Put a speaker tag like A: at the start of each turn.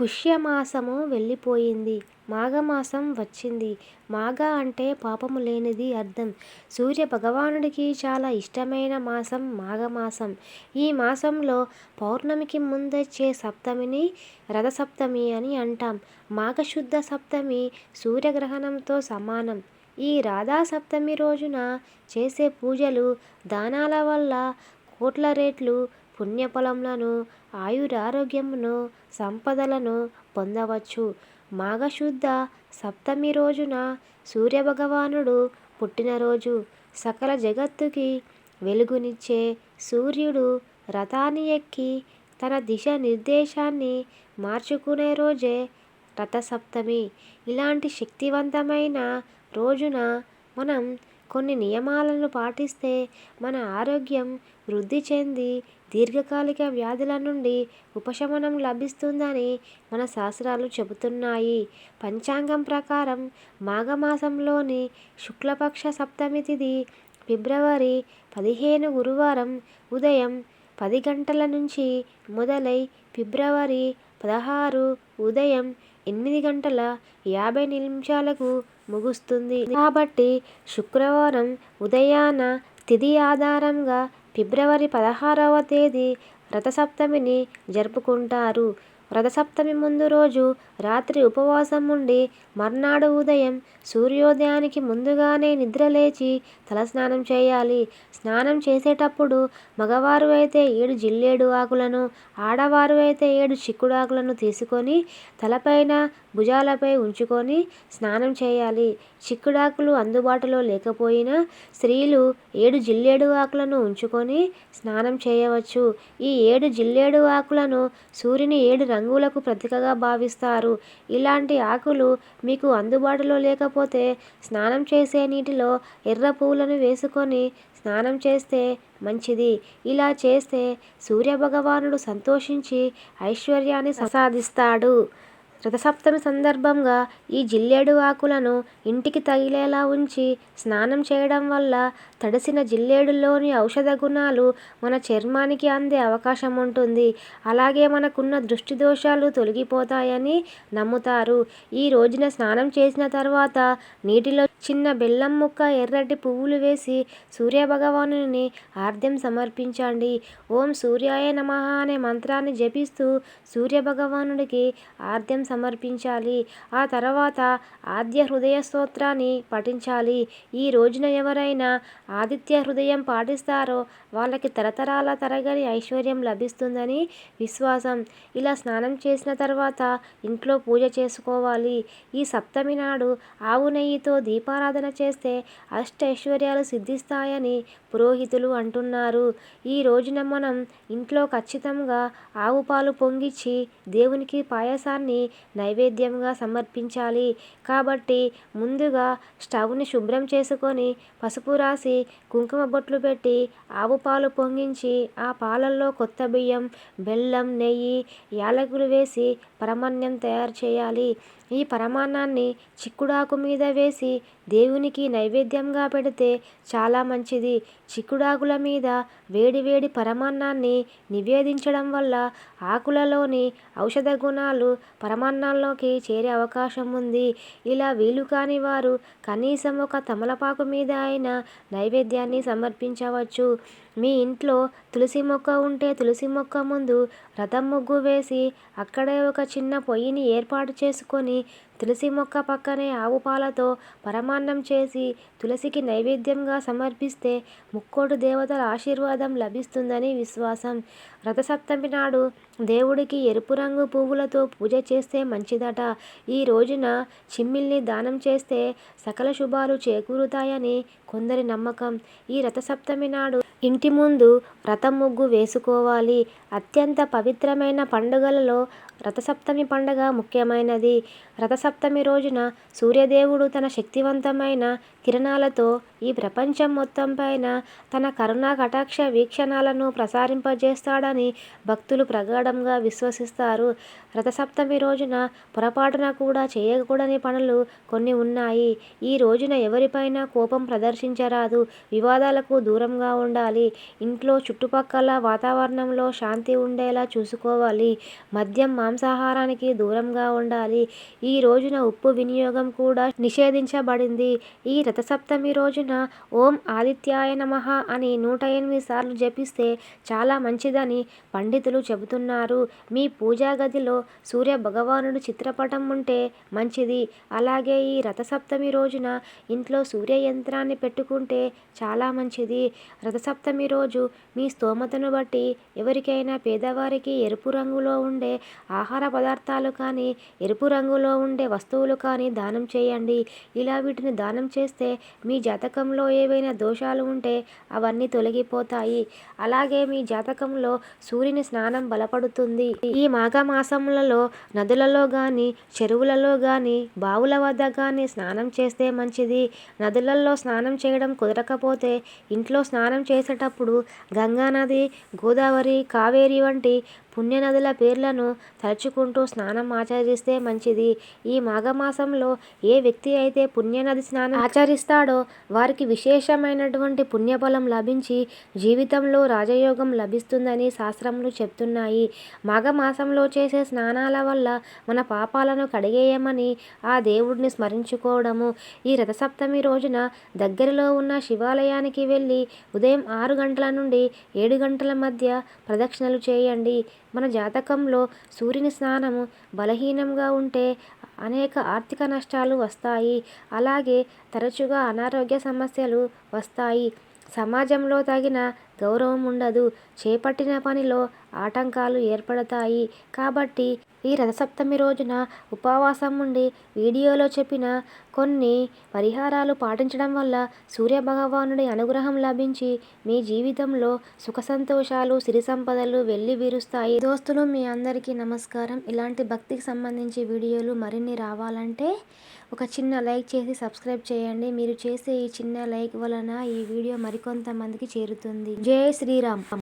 A: పుష్యమాసము వెళ్ళిపోయింది. మాఘమాసం వచ్చింది. మాఘ అంటే పాపము లేనిది అర్థం. సూర్య భగవానుడికి చాలా ఇష్టమైన మాసం మాఘమాసం. ఈ మాసంలో పౌర్ణమికి ముందొచ్చే సప్తమిని రథసప్తమి అని అంటాం. మాఘశుద్ధ సప్తమి సూర్యగ్రహణంతో సమానం. ఈ రథసప్తమి రోజున చేసే పూజలు, దానాల వల్ల కోట్ల రేట్లు పుణ్యఫలములను, ఆయురారోగ్యమును, సంపదలను పొందవచ్చు. మాఘశుద్ధ సప్తమి రోజున సూర్యభగవానుడు పుట్టినరోజు. సకల జగత్తుకి వెలుగునిచ్చే సూర్యుడు రథాన్ని ఎక్కి తన దిశ నిర్దేశాన్ని మార్చుకునే రోజే రథసప్తమి. ఇలాంటి శక్తివంతమైన రోజున మనం కొన్ని నియమాలను పాటిస్తే మన ఆరోగ్యం వృద్ధి చెంది దీర్ఘకాలిక వ్యాధుల నుండి ఉపశమనం లభిస్తుందని మన శాస్త్రాలు చెబుతున్నాయి. పంచాంగం ప్రకారం మాఘమాసంలోని శుక్లపక్ష సప్తమి తిథి ఫిబ్రవరి పదిహేను గురువారం ఉదయం పది గంటల నుంచి మొదలై ఫిబ్రవరి పదహారు ఉదయం ఎనిమిది గంటల యాభై నిమిషాలకు ముగుస్తుంది. కాబట్టి శుక్రవారం ఉదయాన తిథి ఆధారంగా ఫిబ్రవరి పదహారవ తేదీ రథసప్తమిని జరుపుకుంటారు. రథసప్తమి ముందు రోజు రాత్రి ఉపవాసం ఉండి మర్నాడు ఉదయం సూర్యోదయానికి ముందుగానే నిద్రలేచి తలస్నానం చేయాలి. స్నానం చేసేటప్పుడు మగవారు అయితే ఏడు జిల్లేడు ఆకులను, ఆడవారు అయితే ఏడు చిక్కుడాకులను తీసుకొని తలపైన, భుజాలపై ఉంచుకొని స్నానం చేయాలి. చిక్కుడాకులు అందుబాటులో లేకపోయినా స్త్రీలు ఏడు జిల్లేడు ఆకులను ఉంచుకొని స్నానం చేయవచ్చు. ఈ ఏడు జిల్లేడు ఆకులను సూర్యుని ఏడు రంగులకు ప్రతీకగా భావిస్తారు. ఇలాంటి ఆకులు మీకు అందుబాటులో లేకపోతే స్నానం చేసే నీటిలో ఎర్ర పువ్వులను వేసుకొని స్నానం చేస్తే మంచిది. ఇలా చేస్తే సూర్యభగవానుడు సంతోషించి ఐశ్వర్యాన్ని ప్రసాదిస్తాడు. రథసప్తమి సందర్భంగా ఈ జిల్లేడు ఆకులను ఇంటికి తగిలేలా ఉంచి స్నానం చేయడం వల్ల తడిసిన జిల్లేడులోని ఔషధ గుణాలు మన చర్మానికి అందే అవకాశం ఉంటుంది. అలాగే మనకున్న దృష్టి దోషాలు తొలగిపోతాయని నమ్ముతారు. ఈ రోజున స్నానం చేసిన తర్వాత నీటిలో చిన్న బెల్లం ముక్క, ఎర్రటి పువ్వులు వేసి సూర్యభగవానుని ఆర్ద్యం సమర్పించండి. ఓం సూర్యాయ నమః అనే మంత్రాన్ని జపిస్తూ సూర్యభగవానుడికి ఆర్ద్యం సమర్పించాలి. ఆ తర్వాత ఆద్య హృదయ స్తోత్రాన్ని పఠించాలి. ఈ రోజున ఎవరైనా ఆదిత్య హృదయం పాటిస్తారో వాళ్ళకి తరతరాల తరగని ఐశ్వర్యం లభిస్తుందని విశ్వాసం. ఇలా స్నానం చేసిన తర్వాత ఇంట్లో పూజ చేసుకోవాలి. ఈ సప్తమి నాడు ఆవు నెయ్యితో దీపారాధన చేస్తే అష్టైశ్వర్యాలు సిద్ధిస్తాయని పురోహితులు అంటున్నారు. ఈ రోజున మనం ఇంట్లో ఖచ్చితంగా ఆవు పాలు పొంగిచ్చి దేవునికి పాయసాన్ని నైవేద్యంగా సమర్పించాలి. కాబట్టి ముందుగా స్టవ్ని శుభ్రం చేసుకొని పసుపు రాసి కుంకుమ బొట్లు పెట్టి ఆవు పాలు పొంగించి ఆ పాలల్లో కొత్త బియ్యం బెల్లం, నెయ్యి, యాలకులు వేసి పరమాన్నం తయారు చేయాలి. ఈ పరమాన్నాన్ని చిక్కుడాకు మీద వేసి దేవునికి నైవేద్యంగా పెడితే చాలా మంచిది. చిక్కుడాకుల మీద వేడి వేడి పరమాన్నాన్ని నివేదించడం వల్ల ఆకులలోని ఔషధ గుణాలు పరమా పరమాన్నంలోకి చేరే అవకాశం ఉంది. ఇలా వీలు కాని వారు కనీసం ఒక తమలపాకు మీద అయిన నైవేద్యాన్ని సమర్పించవచ్చు. మీ ఇంట్లో తులసి మొక్క ఉంటే తులసి మొక్క ముందు రథం ముగ్గు వేసి అక్కడే ఒక చిన్న పొయ్యిని ఏర్పాటు చేసుకొని తులసి మొక్క పక్కనే ఆవుపాలతో పరమాన్నం చేసి తులసికి నైవేద్యంగా సమర్పిస్తే ముక్కోటి దేవతల ఆశీర్వాదం లభిస్తుందని విశ్వాసం. రథసప్తమి నాడు దేవుడికి ఎరుపు రంగు పువ్వులతో పూజ చేస్తే మంచిదట. ఈ రోజున చిమ్మిల్ని దానం చేస్తే సకల శుభాలు చేకూరుతాయని కొందరి నమ్మకం. ఈ రథసప్తమి నాడు ఇంటి ముందు రథం ముగ్గు వేసుకోవాలి. అత్యంత పవిత్రమైన పండుగలలో రథసప్తమి పండుగ ముఖ్యమైనది. రథసప్తమి రోజున సూర్యదేవుడు తన శక్తివంతమైన కిరణాలతో ఈ ప్రపంచం మొత్తం పైన తన కరుణా కటాక్ష వీక్షణాలను ప్రసారింపజేస్తాడని భక్తులు ప్రగాఢంగా విశ్వసిస్తారు. రథసప్తమి రోజున పొరపాటున కూడా చేయకూడని పనులు కొన్ని ఉన్నాయి. ఈ రోజున ఎవరిపైనా కోపం ప్రదర్శించరాదు. వివాదాలకు దూరంగా ఉండాలి. ఇంట్లో చుట్టుపక్కల వాతావరణంలో శాంతి ఉండేలా చూసుకోవాలి. మద్యం మాంసాహారానికి దూరంగా ఉండాలి. ఈ రోజున ఉప్పు వినియోగం కూడా నిషేధించబడింది. ఈ రథసప్తమి రోజున ఓం ఆదిత్యాయ నమః అని నూట ఎనిమిది సార్లు జపిస్తే చాలా మంచిదని పండితులు చెబుతున్నారు. మీ పూజా గదిలో సూర్య భగవానుడు చిత్రపటం ఉంటే మంచిది. అలాగే ఈ రథసప్తమి రోజున ఇంట్లో సూర్య యంత్రాన్ని పెట్టుకుంటే చాలా మంచిది. రథసప్తమి రోజు మీ స్తోమతను బట్టి ఎవరికైనా పేదవారికి ఎరుపు రంగులో ఉండే ఆహార పదార్థాలు కానీ ఎరుపు రంగులో ఉండే వస్తువులు కానీ దానం చేయండి. ఇలా వీటిని దానం చేస్తే మీ జాతకంలో ఏవైనా దోషాలు ఉంటే అవన్నీ తొలగిపోతాయి. అలాగే మీ జాతకంలో సూర్యుని స్నానం బలపడుతుంది ఈ మాఘమాసములలో నదులలో కానీ చెరువులలో కానీ బావుల వద్ద కానీ స్నానం చేస్తే మంచిది. నదులలో స్నానం చేయడం కుదరకపోతే ఇంట్లో స్నానం చేసేటప్పుడు గంగా నది గోదావరి కావేరి వంటి పుణ్యనదుల పేర్లను తలుచుకుంటూ స్నానం ఆచరిస్తే మంచిది. ఈ మాఘమాసంలో ఏ వ్యక్తి అయితే పుణ్యనది స్నానం ఆచరిస్తాడో వారికి విశేషమైనటువంటి పుణ్యఫలం లభించి జీవితంలో రాజయోగం లభిస్తుందని శాస్త్రములు చెప్తున్నాయి. మాఘమాసంలో చేసే స్నానాల వల్ల మన పాపాలను కడిగేయమని ఆ దేవుడిని స్మరించుకోవడము. ఈ రథసప్తమి రోజున దగ్గరలో ఉన్న శివాలయానికి వెళ్ళి ఉదయం ఆరు గంటల నుండి ఏడు గంటల మధ్య ప్రదక్షిణలు చేయండి. మన జాతకంలో సూర్యుని స్నానము బలహీనంగా ఉంటే అనేక ఆర్థిక నష్టాలు వస్తాయి. అలాగే తరచుగా అనారోగ్య సమస్యలు వస్తాయి. సమాజంలో తగిన గౌరవం ఉండదు. చేపట్టిన పనిలో ఆటంకాలు ఏర్పడతాయి. కాబట్టి ఈ రథసప్తమి రోజున ఉపవాసం ఉండి వీడియోలో చెప్పిన కొన్ని పరిహారాలు పాటించడం వల్ల సూర్యభగవానుడి అనుగ్రహం లభించి మీ జీవితంలో సుఖ సంతోషాలు సిరి సంపదలు వెళ్ళి విరుస్తాయి. దోస్తులు మీ అందరికీ నమస్కారం. ఇలాంటి భక్తికి సంబంధించి వీడియోలు మరిన్ని రావాలంటే ఒక చిన్న లైక్ చేసి సబ్స్క్రైబ్ చేయండి. మీరు చేసే ఈ చిన్న లైక్ వలన ఈ వీడియో మరికొంతమందికి చేరుతుంది. జై శ్రీరామ్.